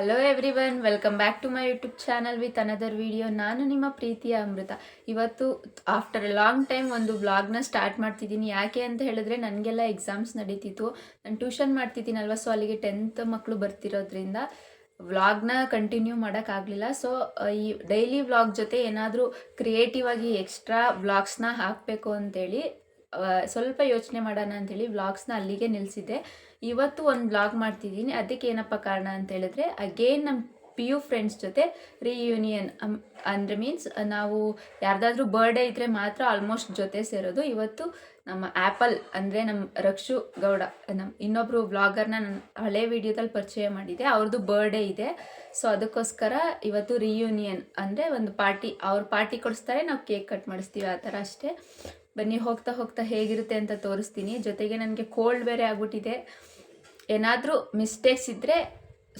Hello everyone welcome back to my YouTube channel with another video ನಾನು ನಿಮ್ಮ ಪ್ರೀತಿಯ ಅಮೃತ. ಇವತ್ತು ಆಫ್ಟರ್ ಅ ಲಾಂಗ್ ಟೈಮ್ ಒಂದು ಬ್ಲಾಗ್ನ ಸ್ಟಾರ್ಟ್ ಮಾಡ್ತಿದ್ದೀನಿ. ಯಾಕೆ ಅಂತ ಹೇಳಿದ್ರೆ ನನಗೆಲ್ಲ ಎಕ್ಸಾಮ್ಸ್ ನಡೀತಿತ್ತು. ನಾನು ಟ್ಯೂಷನ್ ಮಾಡ್ತಿದ್ದೀನಲ್ವ ಸೊ ಅಲ್ಲಿಗೆ ಟೆಂತ್ ಮಕ್ಕಳು ಬರ್ತಿರೋದ್ರಿಂದ ವ್ಲಾಗ್ನ ಕಂಟಿನ್ಯೂ ಮಾಡೋಕ್ಕಾಗಲಿಲ್ಲ. ಸೊ ಈ ಡೈಲಿ ವ್ಲಾಗ್ ಜೊತೆ ಏನಾದರೂ ಕ್ರಿಯೇಟಿವ್ ಆಗಿ ಎಕ್ಸ್ಟ್ರಾ ವ್ಲಾಗ್ಸ್ನ ಹಾಕಬೇಕು ಅಂತೇಳಿ ಸ್ವಲ್ಪ ಯೋಚನೆ ಮಾಡೋಣ ಅಂಥೇಳಿ ವ್ಲಾಗ್ಸ್ನ ಅಲ್ಲಿಗೆ ನಿಲ್ಲಿಸಿದ್ದೆ ಇವತ್ತು ಒಂದು ವ್ಲಾಗ್ ಮಾಡ್ತಿದ್ದೀನಿ. ಅದಕ್ಕೆ ಏನಪ್ಪ ಕಾರಣ ಅಂತ ಹೇಳಿದ್ರೆ ಅಗೇನ್ ನಮ್ಮ ಪಿ ಯು ಫ್ರೆಂಡ್ಸ್ ಜೊತೆ ರಿಯೂನಿಯನ್ ಅಂದರೆ ಮೀನ್ಸ್ ನಾವು ಯಾರ್ದಾದ್ರೂ ಬರ್ಡೇ ಇದ್ದರೆ ಮಾತ್ರ ಆಲ್ಮೋಸ್ಟ್ ಜೊತೆ ಸೇರೋದು. ಇವತ್ತು ನಮ್ಮ ಆ್ಯಪಲ್ ಅಂದರೆ ನಮ್ಮ ರಕ್ಷು ಗೌಡ ನಮ್ಮ ಇನ್ನೊಬ್ಬರು ವ್ಲಾಗರ್ನ ನಾನು ಹಳೆ ವಿಡಿಯೋದಲ್ಲಿ ಪರಿಚಯ ಮಾಡಿದ್ದೆ ಅವ್ರದ್ದು ಬರ್ಡೇ ಇದೆ. ಸೊ ಅದಕ್ಕೋಸ್ಕರ ಇವತ್ತು ರಿಯೂನಿಯನ್ ಅಂದರೆ ಒಂದು ಪಾರ್ಟಿ ಅವ್ರ ಪಾರ್ಟಿ ಕೊಡಿಸ್ತಾರೆ. ನಾವು ಕೇಕ್ ಕಟ್ ಮಾಡಿಸ್ತೀವಿ ಆ ಥರ ಅಷ್ಟೇ. ಬನ್ನಿ, ಹೋಗ್ತಾ ಹೋಗ್ತಾ ಹೇಗಿರುತ್ತೆ ಅಂತ ತೋರಿಸ್ತೀನಿ. ಜೊತೆಗೆ ನನಗೆ ಕೋಲ್ಡ್ ಬೇರೆ ಆಗ್ಬಿಟ್ಟಿದೆ. ಏನಾದರೂ ಮಿಸ್ಟೇಕ್ಸ್ ಇದ್ದರೆ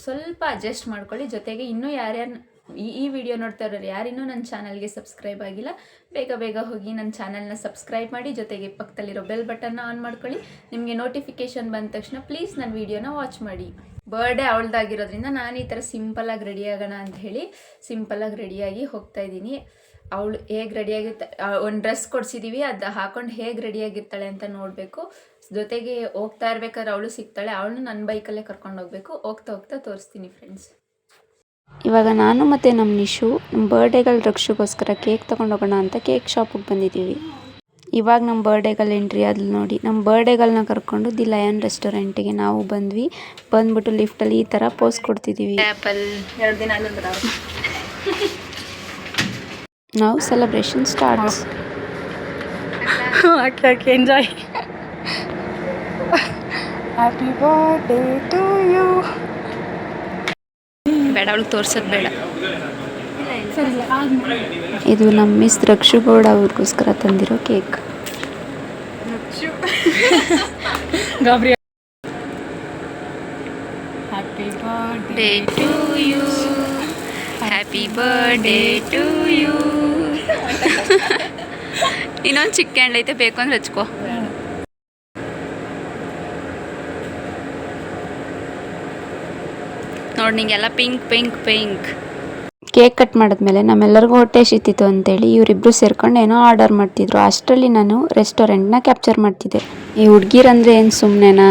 ಸ್ವಲ್ಪ ಅಡ್ಜಸ್ಟ್ ಮಾಡ್ಕೊಳ್ಳಿ. ಜೊತೆಗೆ ಇನ್ನೂ ಯಾರ್ಯಾರು, ಈ ಈ ವಿಡಿಯೋ ನೋಡ್ತಾ ಇರೋರು ಯಾರಿನ್ನೂ ನನ್ನ ಚಾನಲ್ಗೆ ಸಬ್ಸ್ಕ್ರೈಬ್ ಆಗಿಲ್ಲ, ಬೇಗ ಬೇಗ ಹೋಗಿ ನನ್ನ ಚಾನಲ್ನ ಸಬ್ಸ್ಕ್ರೈಬ್ ಮಾಡಿ, ಜೊತೆಗೆ ಪಕ್ಕದಲ್ಲಿರೋ ಬೆಲ್ ಬಟನ್ನ ಆನ್ ಮಾಡ್ಕೊಳ್ಳಿ. ನಿಮಗೆ ನೋಟಿಫಿಕೇಷನ್ ಬಂದ ತಕ್ಷಣ ಪ್ಲೀಸ್ ನನ್ನ ವಿಡಿಯೋನ ವಾಚ್ ಮಾಡಿ. ಬರ್ಡೇ ಅವಳ್ದಾಗಿರೋದ್ರಿಂದ ನಾನು ಈ ಥರ ಸಿಂಪಲಾಗಿ ರೆಡಿ ಆಗೋಣ ಅಂತ ಹೇಳಿ ಸಿಂಪಲಾಗಿ ರೆಡಿಯಾಗಿ ಹೋಗ್ತಾ ಇದ್ದೀನಿ. ಅವಳು ಹೇಗೆ ರೆಡಿಯಾಗಿರ್ತ ಒಂದು ಡ್ರೆಸ್ ಕೊಡಿಸಿದ್ದೀವಿ ಅದು ಹಾಕೊಂಡು ಹೇಗೆ ರೆಡಿಯಾಗಿರ್ತಾಳೆ ಅಂತ ನೋಡಬೇಕು. ಜೊತೆಗೆ ಹೋಗ್ತಾ ಇರ್ಬೇಕಾದ್ರೆ ಅವಳು ಸಿಗ್ತಾಳೆ ಅವಳು ನನ್ನ ಬೈಕಲ್ಲೇ ಕರ್ಕೊಂಡು ಹೋಗಬೇಕು. ಹೋಗ್ತಾ ಹೋಗ್ತಾ ತೋರಿಸ್ತೀನಿ ಫ್ರೆಂಡ್ಸ್ ಇವಾಗ ನಾನು ಮತ್ತು ನಮ್ಮ ನಿಶು ನಮ್ಮ ಬರ್ಡೇಗಳ ರಕ್ಷಗೋಸ್ಕರ ಕೇಕ್ ತೊಗೊಂಡು ಹೋಗೋಣ ಅಂತ ಕೇಕ್ ಶಾಪಿಗೆ ಬಂದಿದ್ದೀವಿ ಇವಾಗ ನಮ್ಮ ಬರ್ಡೇಗಳು ಎಂಟ್ರಿ ಅದು ನೋಡಿ ನಮ್ಮ ಬರ್ಡೇಗಳನ್ನ ಕರ್ಕೊಂಡು ದಿ ಲಯನ್ ರೆಸ್ಟೋರೆಂಟಿಗೆ ನಾವು ಬಂದ್ವಿ. ಬಂದ್ಬಿಟ್ಟು ಲಿಫ್ಟಲ್ಲಿ ಈ ಥರ ಪೋಸ್ ಕೊಡ್ತಿದ್ದೀವಿ ಆ್ಯಪಲ್ ಎರಡು ದಿನ ನಾವು celebration start okay okay enjoy happy birthday to you ಬೇಡ ಅವಳಿಗೆ ತೋರ್ಸೋದು ಬೇಡ. ಇದು ನಮ್ಮ ಮಿಸ್ ರಕ್ಷುಗೌಡ ಅವ್ರಿಗೋಸ್ಕರ ತಂದಿರೋ ಕೇಕ್. ಗಾಬ್ರಿ happy birthday to you happy birthday to you ಇನ್ನೊಂದು ಚಿಕ್ಕ ಹ್ಯಾಂಡ್ ಐತೆ, ಬೇಕು ಅಂದ್ರೆ ಹಚ್ಕೋ. ನೋಡಿ ನಿಂಗೆಲ್ಲ pink pink pink cake cut ಮಾಡಿದ್ಮೇಲೆ ನಮ್ಮೆಲ್ಲರಿಗೂ ಹೊಟ್ಟೆ ಸಿಕ್ತಿತ್ತು ಅಂತೇಳಿ ಇವರಿಬ್ಬರು ಸೇರ್ಕೊಂಡು ಏನೋ ಆರ್ಡರ್ ಮಾಡ್ತಿದ್ರು. ಅಷ್ಟರಲ್ಲಿ ನಾನು ರೆಸ್ಟೋರೆಂಟ್ನ ಕ್ಯಾಪ್ಚರ್ ಮಾಡ್ತಿದ್ದೆ. ಈ ಹುಡುಗಿರಂದ್ರೆ ಏನು ಸುಮ್ಮನೆನಾ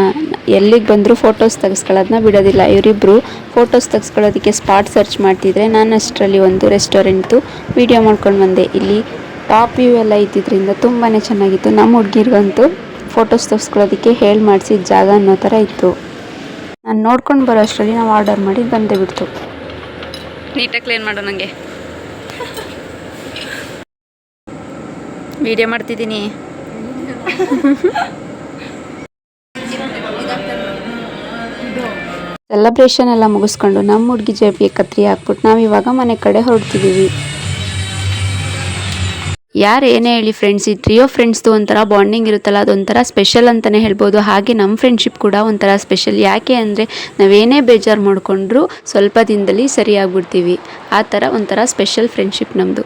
ಎಲ್ಲಿಗೆ ಬಂದರೂ ಫೋಟೋಸ್ ತೆಗೆಸ್ಕೊಳ್ಳೋದನ್ನ ಬಿಡೋದಿಲ್ಲ. ಇವರಿಬ್ಬರು ಫೋಟೋಸ್ ತೆಗೆಸ್ಕೊಳ್ಳೋದಕ್ಕೆ ಸ್ಪಾಟ್ ಸರ್ಚ್ ಮಾಡ್ತಿದ್ರೆ ನಾನು ಅಷ್ಟರಲ್ಲಿ ಒಂದು ರೆಸ್ಟೋರೆಂಟ್ದು ವಿಡಿಯೋ ಮಾಡ್ಕೊಂಡು ಬಂದೆ. ಇಲ್ಲಿ ಟಾಪ್ ವ್ಯೂ ಎಲ್ಲ ಇದ್ದಿದ್ದರಿಂದ ತುಂಬಾ ಚೆನ್ನಾಗಿತ್ತು. ನಮ್ಮ ಹುಡುಗಿರ್ಗಂತೂ ಫೋಟೋಸ್ ತೆಗೆಸ್ಕೊಳ್ಳೋದಕ್ಕೆ ಹೇಳಿ ಮಾಡಿಸಿದ ಜಾಗ ಅನ್ನೋ ಥರ ಇತ್ತು. ನಾನು ನೋಡ್ಕೊಂಡು ಬರೋ ಅಷ್ಟರಲ್ಲಿ ನಾವು ಆರ್ಡರ್ ಮಾಡಿ ಬಂದೇ ಬಿಡ್ತು. ನೀಟಾಗಿ ಕ್ಲೀನ್ ಮಾಡು ನನಗೆ. ವಿಡಿಯೋ ಮಾಡ್ತಿದ್ದೀನಿ. ಸೆಲೆಬ್ರೇಷನ್ ಎಲ್ಲ ಮುಗಿಸ್ಕೊಂಡು ನಮ್ಮ ಹುಡುಗಿ ಜೇಬಿಗೆ ಕತ್ರಿ ಹಾಕ್ಬಿಟ್ಟು ನಾವು ಇವಾಗ ಮನೆ ಕಡೆ ಹೊರಡ್ತಿದ್ದೀವಿ. ಯಾರು ಏನೇ ಹೇಳಿ ಫ್ರೆಂಡ್ಸ್ ಈ ಟ್ರಿಯೋ ಫ್ರೆಂಡ್ಸ್ದು ಒಂಥರ ಬಾಂಡಿಂಗ್ ಇರುತ್ತಲ್ಲ, ಅದೊಂಥರ ಸ್ಪೆಷಲ್ ಅಂತಲೇ ಹೇಳ್ಬೋದು. ಹಾಗೆ ನಮ್ಮ ಫ್ರೆಂಡ್ಶಿಪ್ ಕೂಡ ಒಂಥರ ಸ್ಪೆಷಲ್ ಯಾಕೆ ಅಂದರೆ ನಾವೇನೇ ಬೇಜಾರು ಮಾಡಿಕೊಂಡ್ರು ಸ್ವಲ್ಪ ದಿನದಲ್ಲಿ ಸರಿಯಾಗ್ಬಿಡ್ತೀವಿ. ಆ ಥರ ಒಂಥರ ಸ್ಪೆಷಲ್ ಫ್ರೆಂಡ್ಶಿಪ್ ನಮ್ಮದು